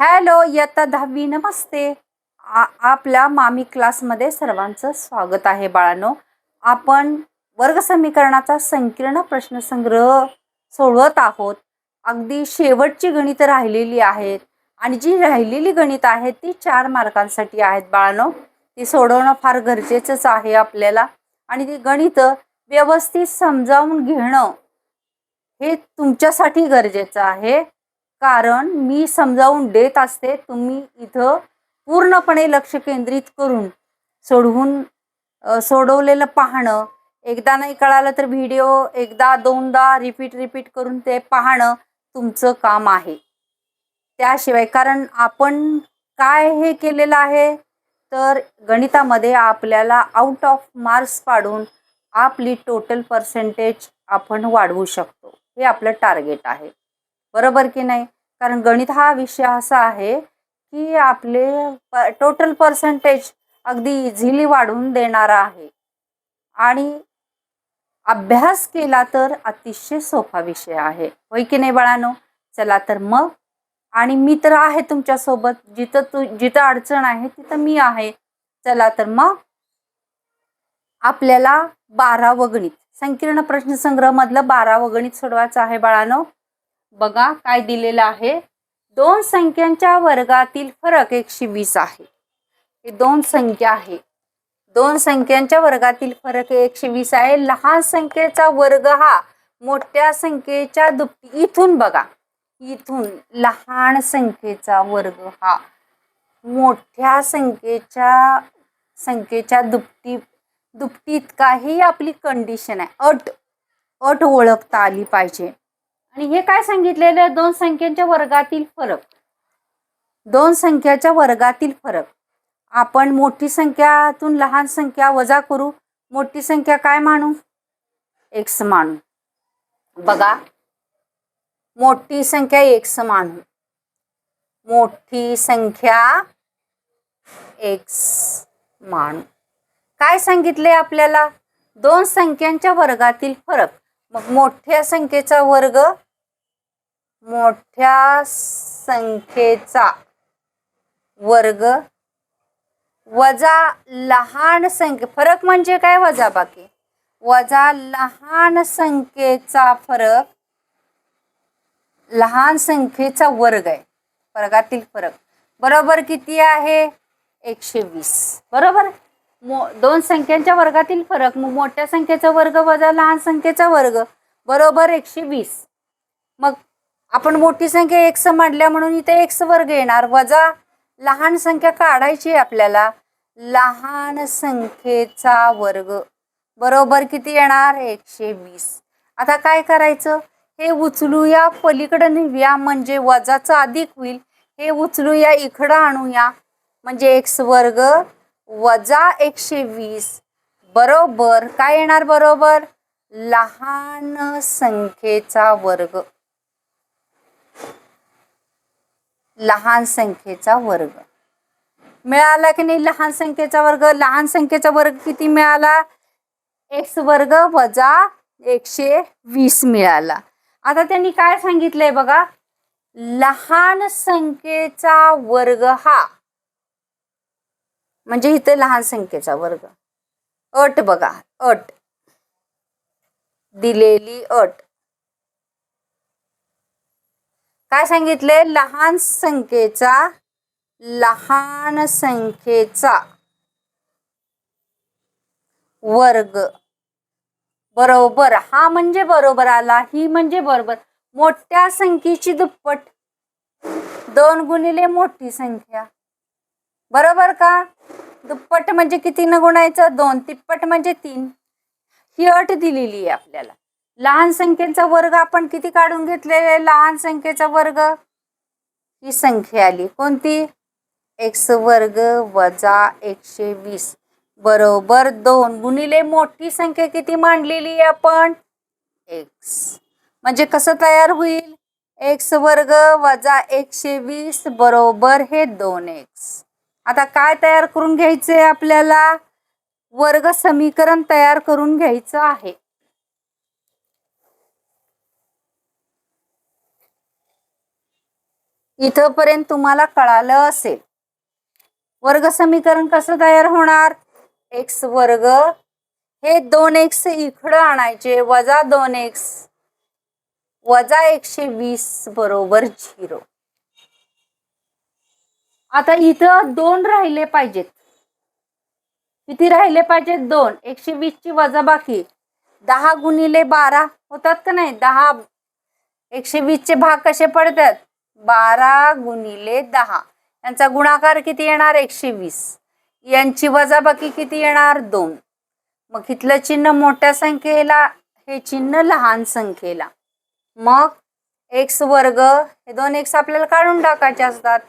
Hello इयत्ता दहावी नमस्ते. आ आपल्या मामी क्लासमध्ये सर्वांचं स्वागत आहे बाळांनो. आपण वर्ग समीकरणाचा संकीर्ण प्रश्नसंग्रह सोडवत आहोत. अगदी शेवटची गणितं राहिलेली आहेत आणि जी राहिलेली गणितं आहेत ती चार मार्कांसाठी आहेत बाळांनो. ती सोडवणं फार गरजेचंच आहे आपल्याला आणि ती गणितं व्यवस्थित समजावून घेणं हे तुमच्यासाठी गरजेचं आहे. कारण मी समजावून देत असते तुम्ही इथं पूर्णपणे लक्ष केंद्रित करून सोडवून सोडवलेलं पाहणं एकदा नाही कळालं तर व्हिडिओ एकदा दोनदा रिपीट रिपीट करून ते पाहणं तुमचं काम आहे. त्याशिवाय कारण आपण काय हे केलेलं आहे? तर गणितामध्ये आपल्याला आउट ऑफ मार्क्स पाडून आपली टोटल पर्सेंटेज आपण वाढवू शकतो. हे आपलं टार्गेट आहे. बरोबर की नाही? कारण गणित हा विषय असा आहे की आपले प टोटल पर्सेंटेज अगदी इझिली वाढवून देणारा आहे. आणि अभ्यास केला तर अतिशय सोपा विषय आहे. होय की नाही बाळानो? चला तर मग. आणि मी तर आहे तुमच्यासोबत. जिथं तू जिथं अडचण आहे तिथं मी आहे. चला तर मग. आपल्याला बारावं गणित. संकीर्ण प्रश्नसंग्रह मधलं बारावं गणित सोडवायचं आहे बाळानो. बघा काय दिलेलं आहे. दोन संख्यांच्या वर्गातील फरक एकशे वीस आहे. हे दोन संख्या आहे. दोन संख्यांच्या वर्गातील फरक एकशे वीस आहे. लहान संख्येचा वर्ग हा मोठ्या संख्येच्या दुप्पटी इथून बघा. इथून लहान संख्येचा वर्ग हा मोठ्या संख्येच्या संख्येच्या दुपटी दुपटीत काही आपली कंडिशन आहे. अट अट ओळखता आली पाहिजे. आणि हे काय सांगितलेलं? आहे दोन संख्यांच्या वर्गातील फरक. दोन संख्याच्या वर्गातील फरक. आपण मोठी संख्यातून लहान संख्या वजा करू. मोठी संख्या काय मानू? एक्स मानू. बघा. मोठी संख्या एक्स मानू. मोठी संख्या एक्स मानू. काय सांगितले आपल्याला? दोन संख्यांच्या वर्गातील फरक. मग मोठ्या संख्येचा वर्ग मोठ्या संख्येचा वर्ग वजा लहान संख्ये. फरक म्हणजे काय वजा बाकी? वजा लहान संख्येचा फरक लहान संख्येचा वर्ग आहे. वर्गातील फरक. बरोबर किती आहे? एकशे वीस. बरोबर? मो दोन संख्यांच्या वर्गातील फरक. मग मोठ्या संख्येचा वर्ग वजा लहान संख्येचा वर्ग. बरोबर एकशे वीस. मग आपण मोठी संख्या एक्स मांडल्या म्हणून इथे एक्स वर्ग येणार. वजा लहान संख्या काढायची आहे आपल्याला. लहान संख्येचा वर्ग. बरोबर किती येणार? एकशे वीस. आता काय करायचं? हे उचलूया. पलीकडं नेऊया. म्हणजे वजाचं अधिक होईल. हे उचलूया. इकडं आणूया. म्हणजे एक्स वर्ग वजा एकशे वीस. बरोबर. काय येणार? बरोबर. लहान संख्येचा वर्ग. लहान संख्येचा वर्ग. मिळाला की नाही लहान संख्येचा वर्ग? लहान संख्येचा वर्ग किती मिळाला? एक्स वर्ग वजा एकशे वीस मिळाला. आता त्यांनी काय सांगितलंय बघा? लहान संख्येचा वर्ग हा म्हणजे इथे लहान संख्येचा वर्ग. अट बघा अट. दिलेली अट. काय सांगितले लहान संख्येचा लहान संख्येचा वर्ग. बरोबर. हा म्हणजे बरोबर आला ही म्हणजे बरोबर. मोठ्या संख्येची दुप्पट. दोन गुणिले मोठी संख्या. बरोबर का? दुप्पट म्हणजे किती न गुणायचं? दोन. तिप्पट म्हणजे तीन. ही अट दिलेली आहे आपल्याला. लहान संख्येचा वर्ग आपण किती काढून घेतलेले आहे? लहान संख्येचा वर्ग? ही संख्या आली. कोणती? एक्स वर्ग वजा एकशे वीस. बरोबर दोन गुणिले मोठी संख्या किती मांडलेली आहे आपण? एक्स म्हणजे कसं तयार होईल? एक्स वर्ग वजा एकशे वीस बरोबर हे दोन एक्स आता काय तयार करून घ्यायचंय आपल्याला? वर्ग समीकरण तयार करून घ्यायचं आहे. इथंपर्यंत तुम्हाला कळालं असेल. वर्ग समीकरण कसं तयार होणार? एक्स वर्ग हे दोन एक्स इकडं आणायचे वजा दोन एक्स वजा एकशे वीस बरोबर झिरो. आता इथं दोन राहिले पाहिजेत. किती राहिले पाहिजेत? दोन. एकशे वीस ची वजा बाकी. दहा गुणिले बारा होतात का नाही? दहा. एकशे वीस चे भाग कसे पडतात? बारा गुणिले दहा. यांचा गुणाकार किती येणार? एकशे वीस. यांची वजाबाकी किती येणार? दोन. मग इथलं चिन्ह मोठ्या संख्येला हे चिन्ह लहान संख्येला. मग एक्स वर्ग हे दोन एक्स आपल्याला काढून टाकायचे असतात.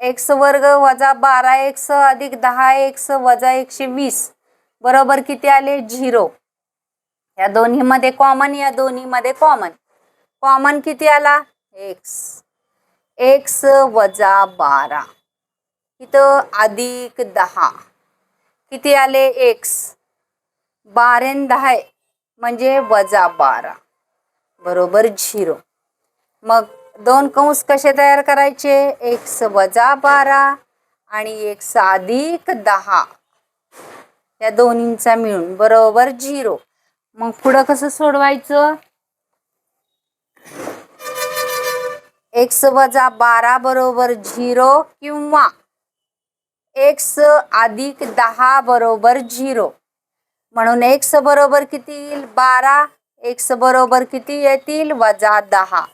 एक्स वर्ग वजा बारा एक्स अधिक दहा एक्स वजा एकशे वीस. बरोबर किती आले? झिरो. या दोन्हीमध्ये कॉमन या दोन्हीमध्ये कॉमन कॉमन किती आला? एक्स. एक्स वजा बारा. इथं अधिक दहा. किती आले? एक्स बारेन दहा म्हणजे वजा बारा. बरोबर झिरो. मग दोन कंस कसे तयार करायचे? एक्स वजा बारा आणि एक्स अधिक दहा. या दोन्हींचा मिळून बरोबर झिरो. मग पुढं कसं सोडवायचं? एक्स वजा बारा बरोबर झिरो किंवा एक्स अधिक दहा बरोबर झिरो. म्हणून एक्स बरोबर किती येईल? बारा. एक्स बरोबर किती येतील? वजा दहा.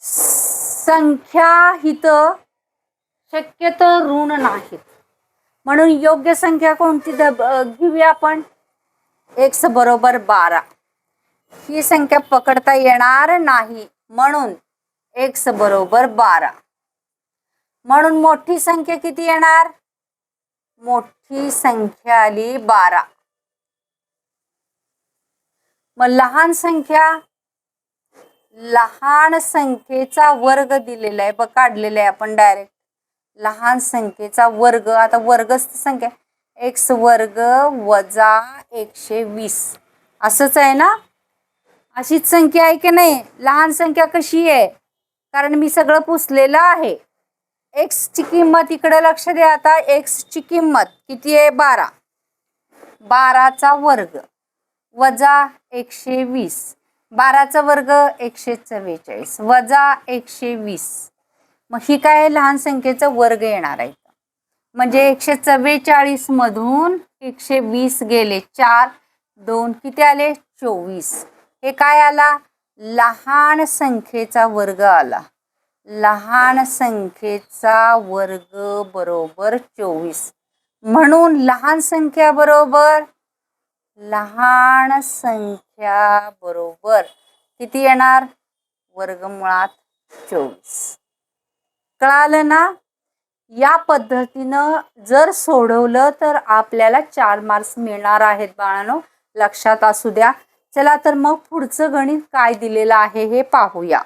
संख्या हित शक्यतो ऋण नाहीत. म्हणून योग्य संख्या कोणती? घेऊया आपण. एक्स बरोबर बारा. ही संख्या पकडता येणार नाही. म्हणून एक्स बरोबर बारा. म्हणून मोठी संख्या किती येणार? मोठी संख्या आली बारा. मग लहान संख्या लहान संख्येचा वर्ग दिलेला आहे. ब काढलेला आहे आपण डायरेक्ट लहान संख्येचा वर्ग आता वर्गच संख्या. एक्स वर्ग वजा एकशे वीस. असंच आहे ना? अशीच संख्या आहे की नाही? लहान संख्या कशी आहे? कारण मी सगळं पुसलेलं आहे. एक्सची किंमत इकडं लक्ष द्या आता. एक्सची किंमत किती आहे? बारा. बाराचा वर्ग वजा एकशे वीस. बाराचा वर्ग एकशे चव्वेचाळीस. वजा एकशे वीस. मग ही काय लहान संख्येचा वर्ग येणार आहे. म्हणजे एकशे चव्वेचाळीस मधून एकशे वीस गेले चार. दोन किती आले? चोवीस. हे काय आला? लहान संख्येचा वर्ग आला. लहान संख्येचा वर्ग बरोबर चोवीस. म्हणून लहान संख्या बरोबर लहान संख्या बरोबर किती येणार? वर्गमुळात चोवीस. कळालं ना? या पद्धतीनं जर सोडवलं तर आपल्याला चार मार्क्स मिळणार आहेत बाळांनो. लक्षात असू द्या. चला तर मग पुढचं गणित काय दिलेलं आहे हे पाहूया.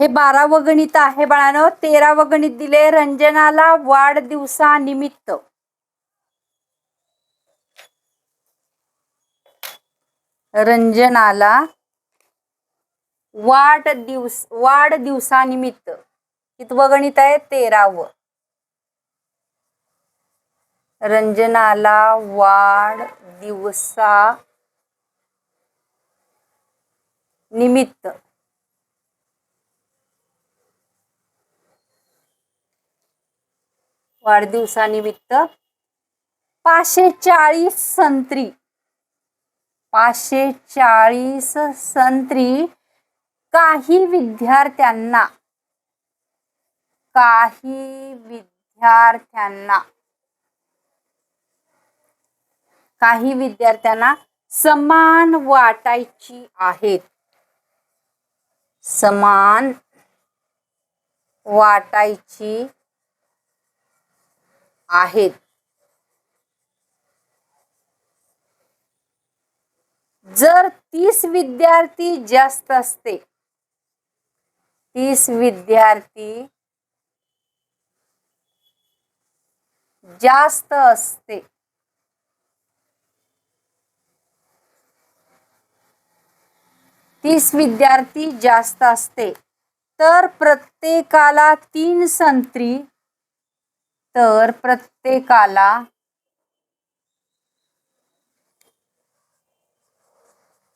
हे बारावं गणित आहे बाळानं. तेरावं गणित दिले रंजनाला वाढदिवसानिमित्त रंजनाला वाढदिवस वाढदिवसानिमित्त कितवं गणित आहे तेरावं. रंजनाला वाढदिवसा निमित्त वाढदिवसानिमित्त पाचशे चाळीस संत्री. पाचशे चाळीस संत्री काही विद्यार्थ्यांना काही विद्यार्थ्यांना काही विद्यार्थ्यांना समान वाटायची आहेत. समान वाटायची आहेत. जर तीस विद्यार्थी जास्त असते तीस विद्यार्थी जास्त असते. तीस विद्यार्थी जास्त असते. तर प्रत्येकाला तीन संत्री तर प्रत्येकाला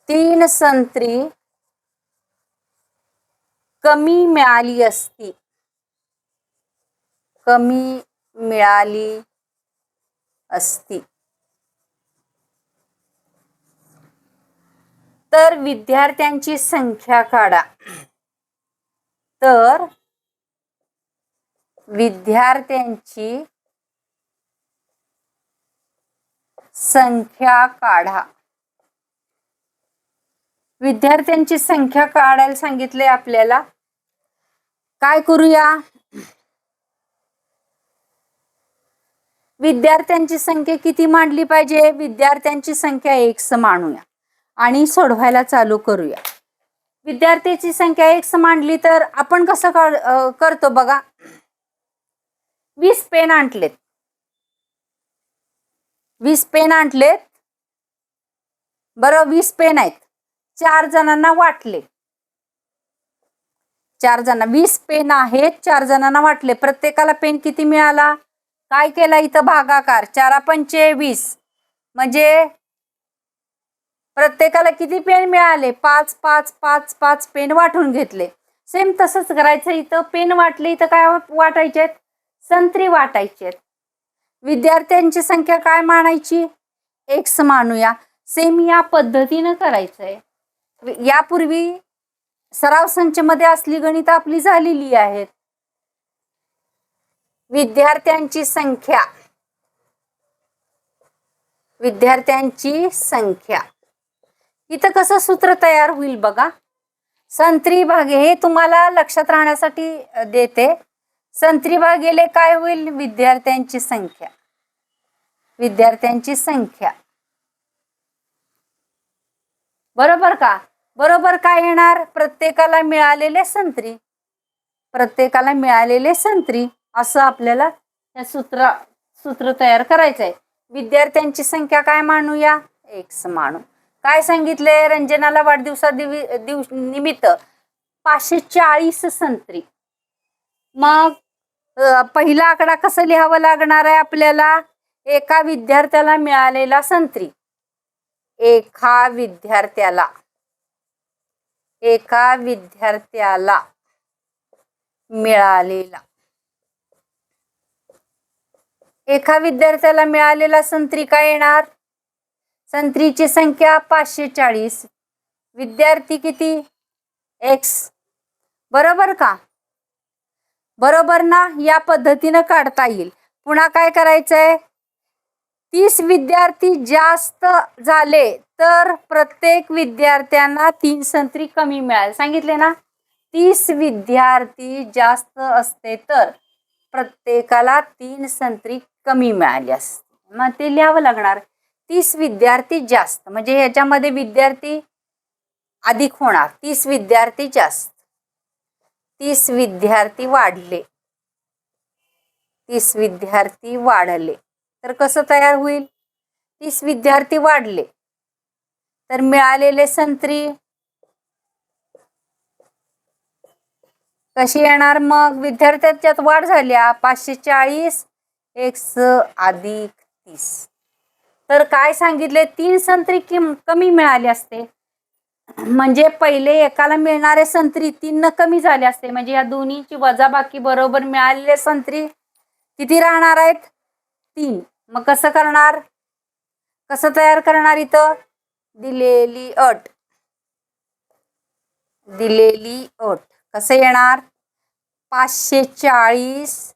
तीन संत्री कमी मिळाली असती. कमी मिळाली असती. तर विद्यार्थ्यांची संख्या काढा. तर विद्यार्थ्यांची संख्या काढा. विद्यार्थ्यांची संख्या काढायला सांगितले आपल्याला. काय करूया? विद्यार्थ्यांची संख्या किती मांडली पाहिजे? विद्यार्थ्यांची संख्या एक मांडूया आणि सोडवायला चालू करूया. विद्यार्थ्याची संख्या एक मांडली तर आपण कसं करतो बघा. वीस पेन आणलेत. वीस पेन आणलेत. बरं वीस पेन आहेत. चार जणांना वाटले. चार जण वीस पेन आहेत चार जणांना वाटले. प्रत्येकाला पेन किती मिळाला? काय केला इथं भागाकार? चारा पंचे वीस. म्हणजे प्रत्येकाला किती पेन मिळाले? पाच पाच पाच पाच पेन वाटून घेतले. सेम तसंच करायचं इथं. पेन वाटले इथं काय वाटायचे आहेत? संत्री वाटायचे आहेत. विद्यार्थ्यांची संख्या काय मानायची? एक्स मानूया सेम या पद्धतीनं करायचं आहे यापूर्वी सराव संचमध्ये असली गणित आपली झालेली आहेत. विद्यार्थ्यांची संख्या. विद्यार्थ्यांची संख्या. इथं कसं सूत्र तयार होईल बघा. संत्री भागे हे तुम्हाला लक्षात राहण्यासाठी देते. संत्री भागेले काय होईल? विद्यार्थ्यांची संख्या. विद्यार्थ्यांची संख्या. बरोबर का? बरोबर काय येणार? प्रत्येकाला मिळालेले संत्री. प्रत्येकाला मिळालेले संत्री असं आपल्याला हे सूत्र सूत्र तयार करायचं आहे विद्यार्थ्यांची संख्या काय मानूया एक्स मानू काय सांगितले रंजनाला वाढदिवसा दिव दिवस निमित्त पाचशे चाळीस संत्री. मग पहिला आकडा कसं लिहावं लागणार आहे आपल्याला? एका विद्यार्थ्याला मिळालेला संत्री. एका विद्यार्थ्याला. एका विद्यार्थ्याला मिळालेला. एका विद्यार्थ्याला मिळालेला संत्री काय येणार? संत्रीची संख्या पाचशे चाळीस विद्यार्थी किती? एक्स बरोबर का? बरोबर ना? या पद्धतीनं काढता येईल. पुन्हा काय करायचंय? तीस विद्यार्थी जास्त झाले तर प्रत्येक विद्यार्थ्यांना तीन संत्री कमी मिळाल. सांगितले ना? तीस विद्यार्थी जास्त असते तर प्रत्येकाला तीन संत्री कमी मिळाली असते. मग ते लिहावं लागणार. तीस विद्यार्थी जास्त म्हणजे ह्याच्यामध्ये विद्यार्थी अधिक होणार. तीस विद्यार्थी जास्त. तीस विद्यार्थी वाढले. तीस विद्यार्थी वाढले. तर कसं तयार होईल? तीस विद्यार्थी वाढले. तर मिळालेले संत्री कशी येणार मग? विद्यार्थ्यांच्यात वाढ झाल्या पाचशे चाळीस एक्स अधिक तीस. तर काय सांगितले? तीन संत्री किम कमी मिळाले असते. म्हणजे पहिले एकाला मिळणारे संत्री तीन कमी झाले असते. म्हणजे या दोन्हीची वजाबाकी बरोबर मिळालेले संत्री किती राहणार आहेत? तीन मग कसं करणार? कसं तयार करणार इथं? दिलेली अट. दिलेली अट. कसं येणार? पाचशे चाळीस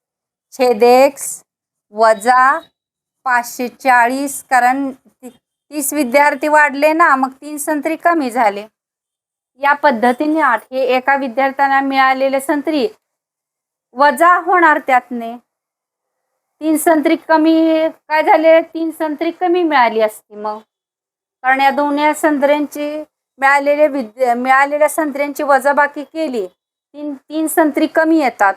छेदेक्स वजा पाचशे चाळीस कारण ती- तीस विद्यार्थी वाढले ना मग तीन संत्री कमी झाले. या पद्धतीने आठ हे एका विद्यार्थ्यांना मिळालेले संत्री वजा होणार त्यातने. तीन संत्री कमी काय झाले? तीन संत्री कमी मिळाली असती मग. कारण या दोन्ही संत्र्यांची मिळालेले विद्या मिळालेल्या संत्र्यांची वजाबाकी केली. तीन तीन संत्री कमी येतात.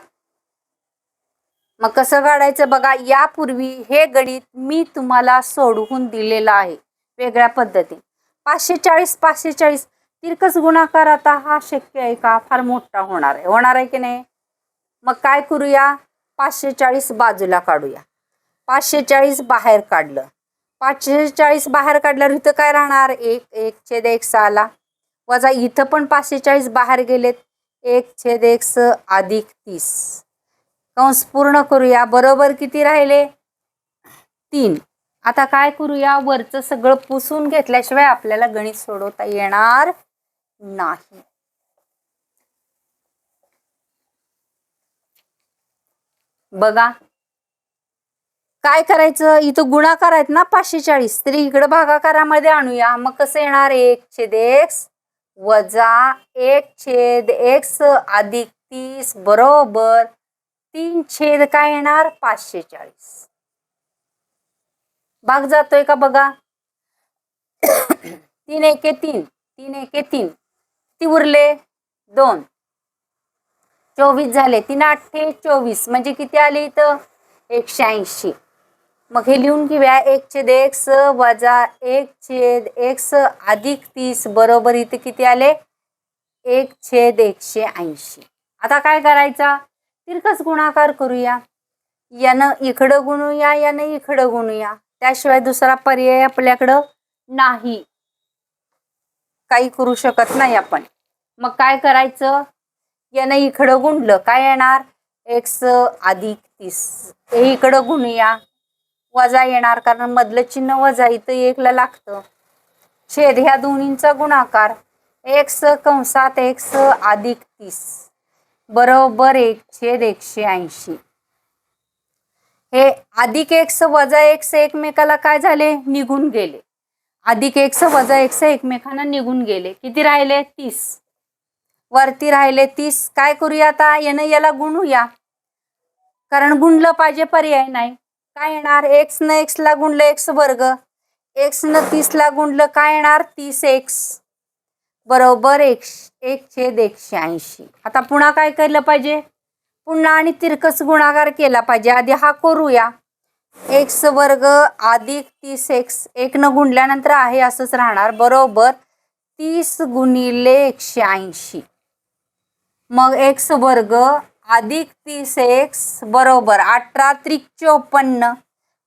मग कसं काढायचं बघा यापूर्वी हे गणित मी तुम्हाला सोडवून दिलेलं आहे. वेगळ्या पद्धतीने. पाचशे चाळीस पाचशे चाळीस तिरकस गुणाकार आता हा शक्य आहे का? फार मोठा होणार आहे. होणार आहे की नाही? मग काय करूया? पाचशे चाळीस बाजूला काढूया. पाचशे चाळीस बाहेर काढलं. पाचशे चाळीस बाहेर काढल्यावर इथं काय राहणार? एक एक छेद एक सहाला. वजा इथं पण पाचशे चाळीस बाहेर गेलेत. एक छेद एक स अधिक तीस. कंस पूर्ण करूया. बरोबर किती राहिले? तीन. आता काय करूया? वरचं सगळं पुसून घेतल्याशिवाय आपल्याला गणित सोडवता येणार नाही. बघा. काय करायचं? इथं गुणाकार आहेत ना पाचशे चाळीस. तरी इकडं भागाकारामध्ये आणूया. मग कसं येणार? एक छेद एक्स वजा एक छेद एक्स अधिक तीस बरोबर तीन छेद काय येणार? पाचशे चाळीस. भाग जातोय का बघा? तीन एके तीन. तीन एके तीन. ती उरले? दोन. चोवीस झाले. तीन अठ्ठे चोवीस. म्हणजे किती आले इथं? एकशे ऐंशी. मग हे लिहून घेऊया. एक छेद एक्स वजा एक छेद एक्स अधिक तीस बरोबर इथे किती आले? एक छेद एकशे ऐंशी. आता काय करायचा? तिरकस गुणाकार करूया. यानं इकडं गुणूया यानं इकडं गुणूया. त्याशिवाय दुसरा पर्याय आपल्याकडं नाही. काही करू शकत नाही आपण. मग काय करायचं? यानं इकडं गुंडलं. काय येणार? एक्स अधिक तीस. हे इकडं गुणूया. वजा येणार कारण मधलं चिन्ह वजा इथं एकला लागतं. छेद ह्या दोन्हींचा गुणाकार. एक्स कंसात एक्स अधिक तीस. बरोबर एक छेद एकशे ऐंशी. हे अधिक एक्स वजा एक्स एकमेकाला काय झाले? निघून गेले. अधिक एक्स वजा एक्स एकमेकांना निघून गेले. किती राहिले? तीस. वरती राहिले तीस. काय करूया आता? यानं याला गुणूया. कारण गुणलं पाहिजे पर्याय नाही. काय येणार? एक्स न एक्स ला गुणलं एक्स वर्ग. एक्स न तीस ला गुणलं काय येणार? तीस एक्स बरोबर एक एक छेद एकशे ऐंशी. आता पुन्हा काय केलं पाहिजे? पुन्हा आणि तिरकस गुणाकार केला पाहिजे. आधी हा करूया. एक्स वर्ग अधिक तीस एक्स एक न गुणल्यानंतर आहे असंच राहणार. बरोबर तीस गुणिले एकशे ऐंशी. मग एक्स वर्ग अधिक तीस एक्स बरोबर अठरा त्रिक चोपन्न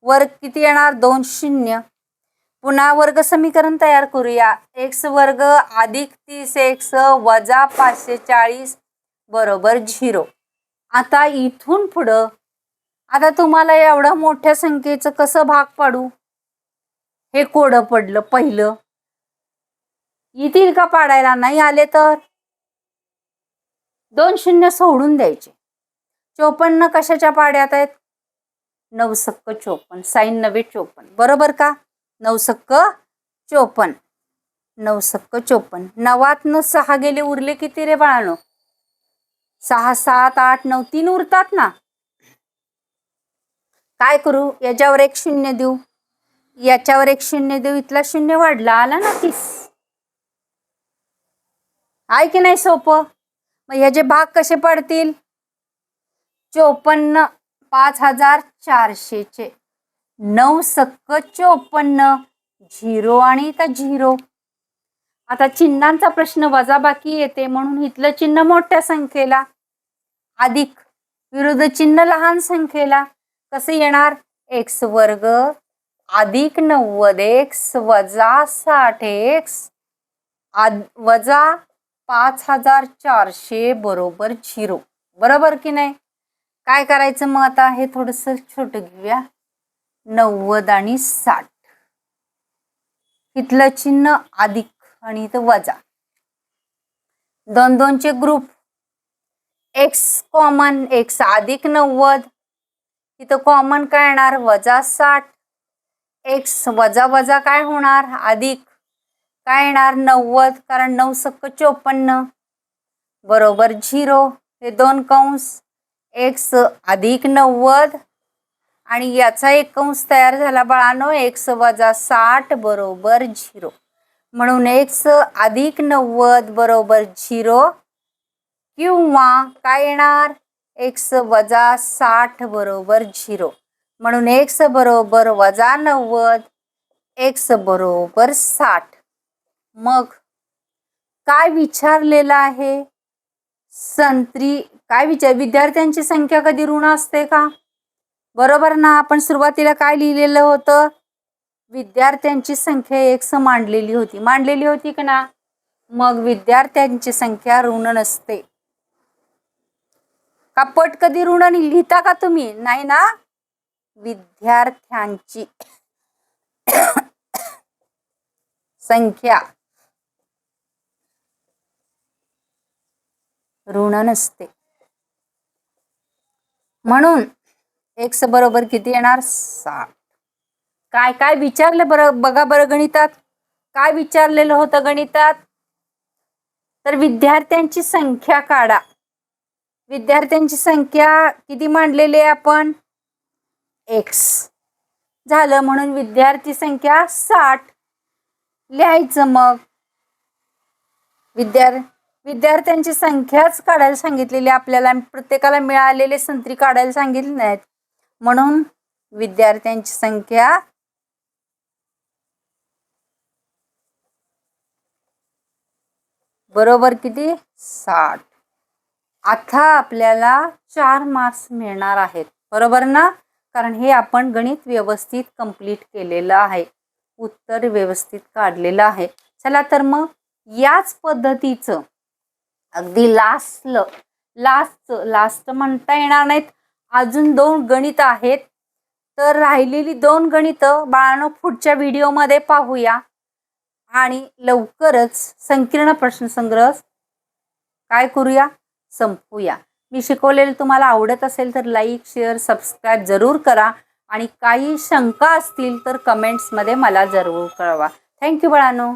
वर्ग किती येणार? दोन शून्य. पुन्हा वर्ग समीकरण तयार करूया. एक्स वर्ग अधिक तीस एक्स वजा पाचशे चाळीस बरोबर झिरो. आता इथून पुढं आता तुम्हाला एवढं मोठ्या संख्येचं कसं भाग पाडू? हे कोडं पडलं पहिलं. येतील का पाडायला? नाही आले तर? दोन शून्य सोडून द्यायचे. चोपन्न कशाच्या पाड्यात आहेत? नवसक्क चोपन्न. साईन नवे चोपन्न. बरोबर का? नवसक्क चोपन्न. नवसक्क चोपन्न. नवातनं सहा गेले उरले किती रे बाळानो? सहा सात आठ नऊ तीन उरतात ना? काय करू? याच्यावर एक शून्य देऊ. याच्यावर एक शून्य देऊ. इथला शून्य वाढला. आला ना तीस. आहे की नाही सोपं? मग ह्याचे भाग कसे पडतील? चोपन्न पाच हजार चारशेचे. नऊ सक्क चोपन्न झिरो आणि इथं झिरो. आता चिन्हांचा प्रश्न वजाबाकी येते म्हणून इथलं चिन्ह मोठ्या संख्येला. अधिक विरुद्ध चिन्ह लहान संख्येला. कसं येणार? एक्स वर्ग अधिक नव्वद एक्स वजा साठ एक्स आद वजा पाच हजार चारशे बरोबर झिरो. बरोबर की नाही? काय करायचं मग आता? हे थोडंसं छोटं घेऊया. नव्वद आणि साठ. इथलं चिन्ह अधिक आणि इथं वजा. दोन दोनचे ग्रुप एक्स कॉमन एक्स अधिक नव्वद. इथं कॉमन काय येणार? वजा साठ. एक्स वजा वजा काय होणार? अधिक. काय येणार? नव्वद कारण नऊ सक्क चोपन्न. बरोबर झिरो. हे दोन कंस एक्स अधिक नव्वद. आणि याचा एक कंस तयार झाला बाळानो एक्स वजा साठ बरोबर झिरो. म्हणून एक्स अधिक नव्वद बरोबर झिरो. किंवा काय येणार? एक्स वजा साठ बरोबर झिरो. म्हणून एक्स बरोबर वजा नव्वद एक्स बरोबर साठ. मग काय विचारलेलं आहे? संत्री काय विचार विद्यार्थ्यांची संख्या कधी ऋण असते का? बरोबर ना? आपण सुरुवातीला काय लिहिलेलं होतं? विद्यार्थ्यांची संख्या एक्स मांडलेली होती. मांडलेली होती का ना? मग विद्यार्थ्यांची संख्या ऋण नसते. का पट कधी ऋण लिहिता का तुम्ही? नाही ना? विद्यार्थ्यांची संख्या ऋण नसते. म्हणून एक्स बरोबर किती येणार? साठ. काय काय विचारलं बरं? बघा बरं गणितात. काय विचारलेलं होतं गणितात? तर विद्यार्थ्यांची संख्या काढा. विद्यार्थ्यांची संख्या किती मांडलेली आहे आपण? एक्स झालं म्हणून विद्यार्थी संख्या साठ. लिहायचं मग. विद्यार्थी विद्यार्थ्यांची संख्याच काढायला सांगितलेली आपल्याला प्रत्येकाला मिळालेले संत्री काढायला सांगितले नाहीत. म्हणून विद्यार्थ्यांची संख्या बरोबर किती? साठ. आता आपल्याला चार मार्क्स मिळणार आहेत. बरोबर ना? कारण हे आपण गणित व्यवस्थित कंप्लीट केलेलं आहे. उत्तर व्यवस्थित काढलेलं आहे. चला तर मग याच पद्धतीचं अगदी लास्टलं लास्टचं लास्ट म्हणता येणार नाहीत. अजून दोन गणित आहेत. तर राहिलेली दोन गणितं बाळांनो पुढच्या व्हिडिओमध्ये पाहूया. आणि लवकरच संकीर्ण प्रश्नसंग्रह काय करूया? संपूया. मी शिकवलेलं तुम्हाला आवडत असेल तर लाईक शेअर सबस्क्राईब जरूर करा. आणि काही शंका असतील तर कमेंट्समध्ये मला जरूर कळवा. थँक्यू बाळानो.